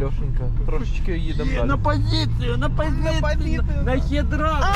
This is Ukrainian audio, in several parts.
Льошенька, трошечки їдемо далі. На позицію, на позицію, на, позицію. на хідра.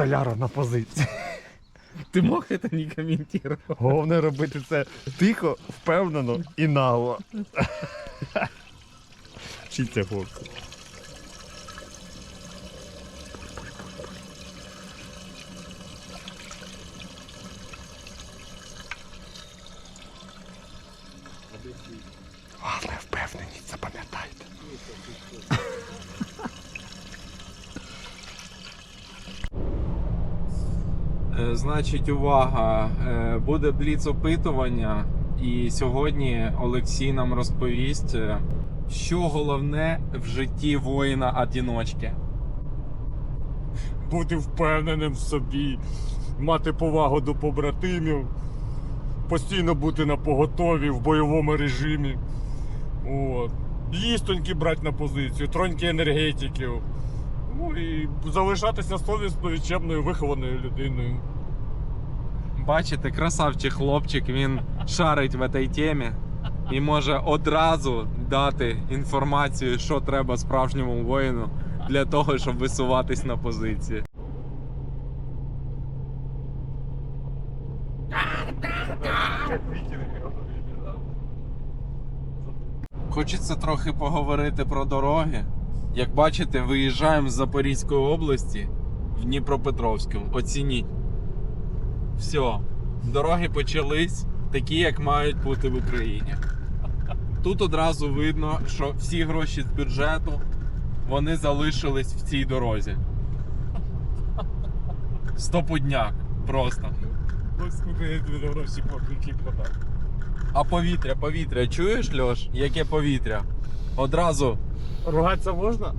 Соляра на позиції. Ти мог це не коментувати? Головне робити це тихо, впевнено і нагло. Вчіться, хлопці. Головне впевненість, запам'ятайте. Е, Значить, увага, е, буде бліц опитування, і сьогодні Олексій нам розповість, е, що головне в житті воїна-одіночки. Бути впевненим в собі, мати повагу до побратимів, постійно бути на поготові в бойовому режимі. От. Їстоньки брати на позицію, троньки енергетиків. Ну і залишатися совісною, чемною, вихованою людиною. Бачите, красавчик хлопчик, він шарить в цій темі і може одразу дати інформацію, що треба справжньому воїну для того, щоб висуватись на позиції. Хочеться трохи поговорити про дороги. Як бачите, виїжджаємо з Запорізької області в Дніпропетровську. Оцініть. Все, дороги почались такі, як мають бути в Україні. Тут одразу видно, що всі гроші з бюджету вони залишились в цій дорозі. Стопудняк просто. Ось тобі гроші які подав. А повітря, повітря, чуєш, Льош? Яке повітря? Одразу. Ругатися можна?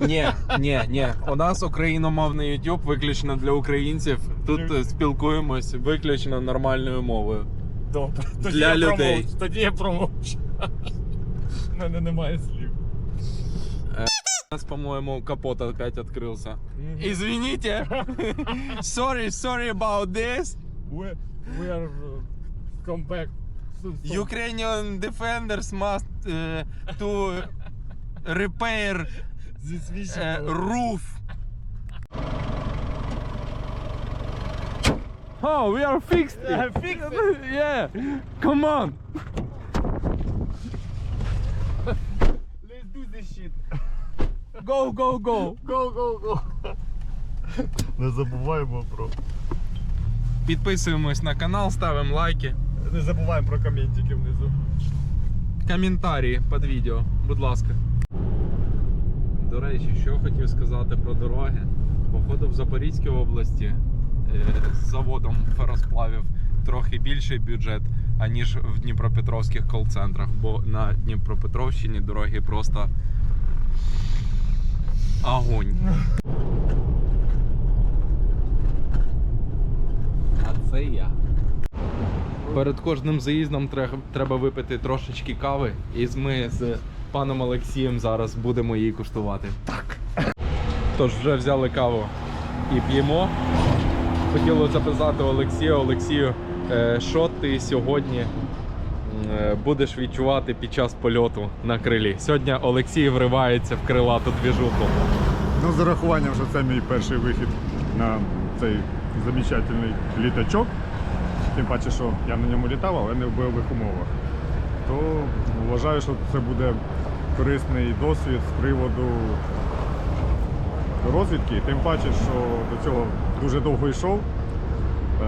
Ні, ні, ні. У нас україномовний YouTube виключно для українців. Тут е, спілкуємось виключно нормальною мовою. Добре. Для я людей. промовчу, Тоді я промовчу. У мене немає слів. У нас, по-моєму, капот опять открылся. Извините. sorry, sorry about this. We, we are uh, come back. soon, soon. Ukrainian defenders must uh, to repair This mission. uh, roof. Oh, we are fixed. Yeah, fixed yeah. Come on. Let's do this shit. Go, go, go. Go, go, go. Не забуваємо про. Підписуємось на канал, ставимо лайки. Не забуваємо про коментики внизу. Коментарі під відео, будь ласка. До речі, що хотів сказати про дороги. Походу в Запорізькій області е, з заводом феросплавів трохи більший бюджет, аніж в Дніпропетровських кол-центрах, бо на Дніпропетровщині дороги просто огонь. А це я. Перед кожним заїздом треба випити трошечки кави, і ми з паном Олексієм зараз будемо її куштувати. Так. Тож вже взяли каву і п'ємо. Хотіли записати Олексію. Олексію, е, що ти сьогодні е, будеш відчувати під час польоту на крилі? Сьогодні Олексій вривається в крилату двіжуху. Ну, з урахуванням, що це мій перший вихід на цей замечательний літачок. Тим паче, що я на ньому літав, але не в бойових умовах. То вважаю, що це буде корисний досвід з приводу розвідки. Тим паче, що до цього дуже довго йшов е,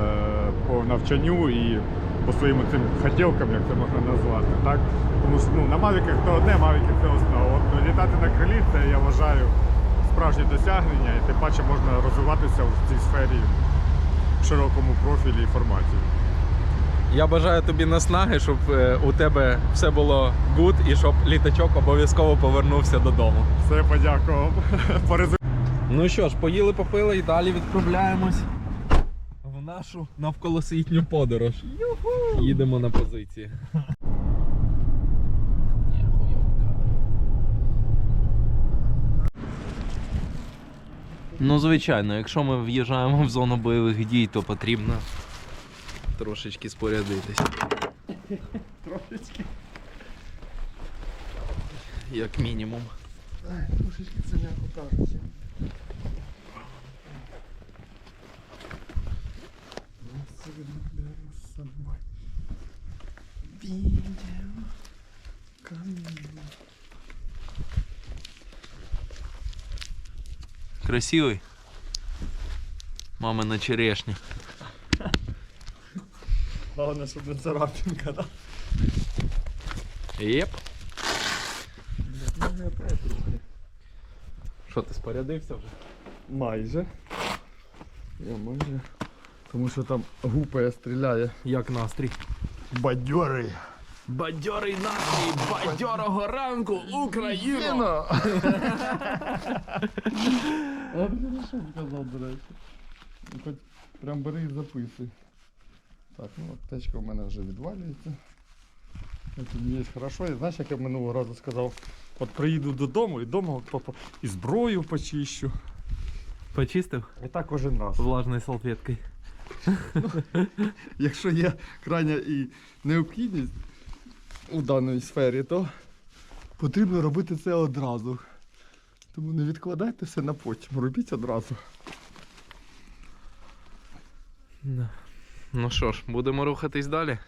по навчанню і по своїм цим хотілкам, як це можна назвати. Так? Тому що ну, на Мавіках то одне, Мавіки це основа. От, ну, літати на крилі це я вважаю справжнє досягнення, і тим паче можна розвиватися в цій сфері в широкому профілі і форматі. Я бажаю тобі наснаги, щоб е, у тебе все було гуд і щоб літачок обов'язково повернувся додому. Все, подякував. Ну що ж, поїли, попили і далі відправляємось в нашу навколосвітню подорож. Їдемо на позиції. Ну, звичайно, якщо ми в'їжджаємо в зону бойових дій, то потрібно трошечки спорядитись. Трошечки. Як мінімум. Трошечки це м'яко кажучи. з собою. Відео. Камінь. Красивий. Мамина черешня. Головне, щоб не царапинка, да? Єп. Що, ти спорядився вже? Майже. Я майже. Тому що там гупає, стріляє. Як настрій? Бадьорий. Бадьорий настрій, бадьорого ранку, Україна! А ти що сказав, до речі? Хоч прям бери і записуй. Так, ну от течка в мене вже відвалюється. Мені є хорошо. І знаєш, як я минулого разу сказав, от приїду додому і вдома і зброю почищу. Почистив І так кожен раз. влажною салфеткою. Якщо є крайня і необхідність у даній сфері, то потрібно робити це одразу. Тому не відкладайте все на потім, робіть одразу. Да. Ну що ж, будемо рухатись далі.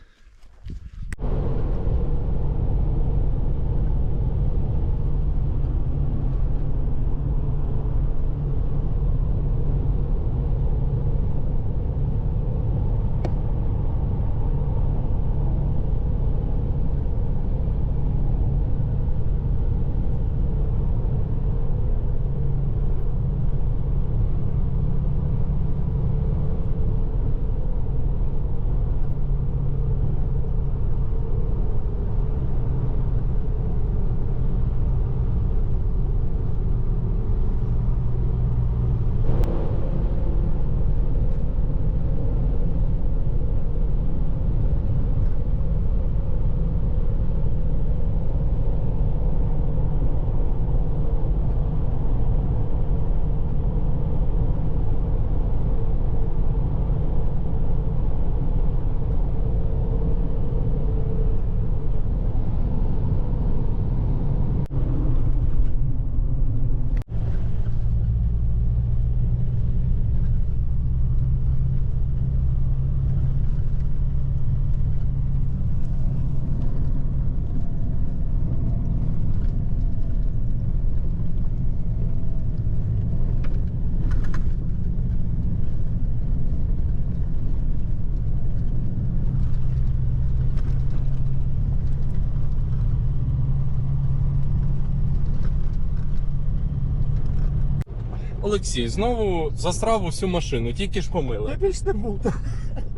Олексій, знову засрав усю машину, тільки ж помили. більш не буду.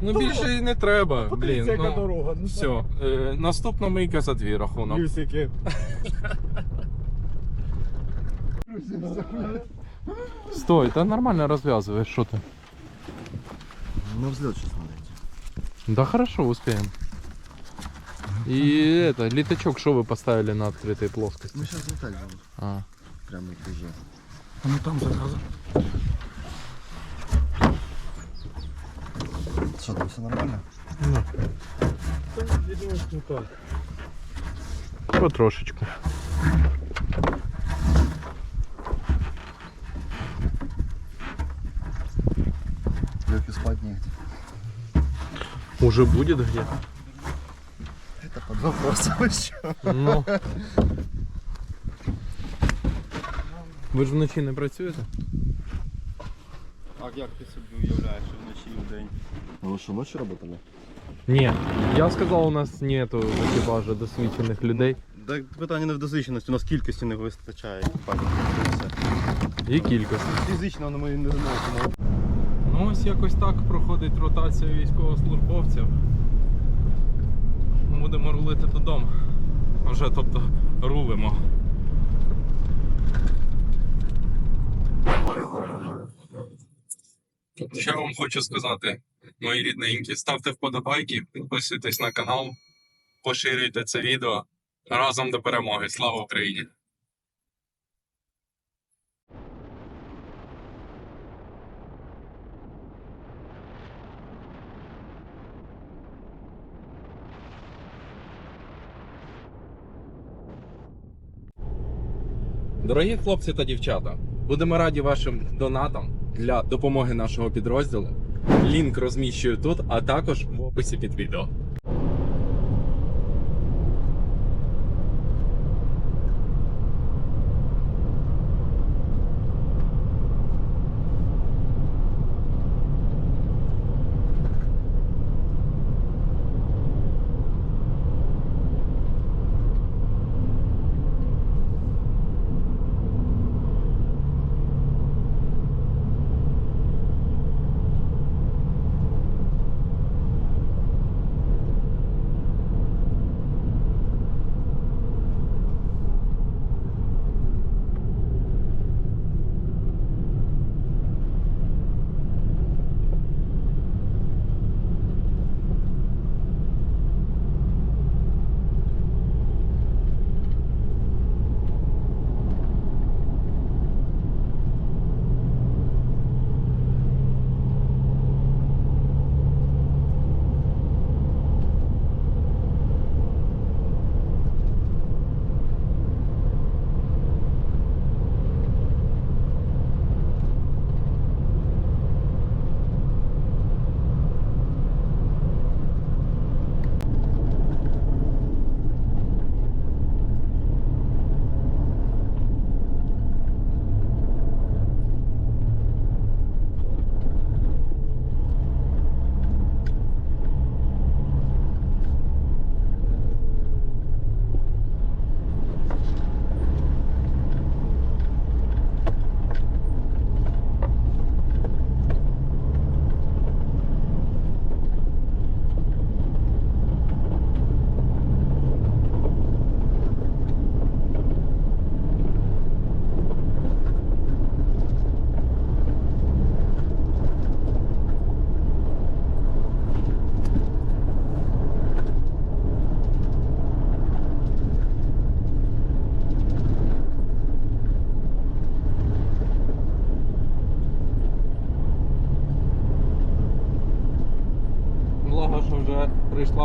Ну більше і не треба. Блін, яка ну, дорога. Ну, все. Е, наступна мийка за твій рахунок. Плюсики. Стой, та нормально розв'язуєш, що ти? На взлет сейчас смотрите. Да хорошо, успеем. И это, летачок, что вы поставили на открытой плоскости? Мы сейчас летать будем. А. Прямо уже. А ну там заказу. Что там, все нормально? Потрошечку. и спать негде. Уже будет где? Это под вопросом еще. Ну. Ви ж вночі не працюєте? А як ти собі уявляєш що вночі і вдень? А вы что, ночью работали? Ні. Я сказав, у нас нету екіпажу досвідчених людей. Так питання не в досвідченості, у нас кількості не вистачає екіпажів. І кількість. Фізично ми не зможемо. Ну ось якось так проходить ротація військовослужбовців. Будемо рулити додому. Вже тобто рулимо. Що я вам хочу сказати, мої рідненькі, ставте вподобайки, підписуйтесь на канал, поширюйте це відео. Разом до перемоги. Слава Україні! Дорогі хлопці та дівчата, будемо раді вашим донатам для допомоги нашого підрозділу. Лінк розміщую тут, а також в описі під відео.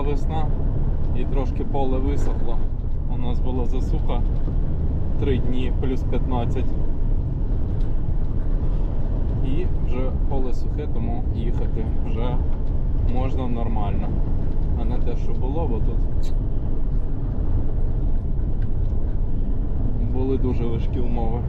Весна і трошки поле висохло. У нас була засуха 3 дні плюс 15. І вже поле сухе, тому їхати вже можна нормально. А не те, що було, бо тут були дуже важкі умови.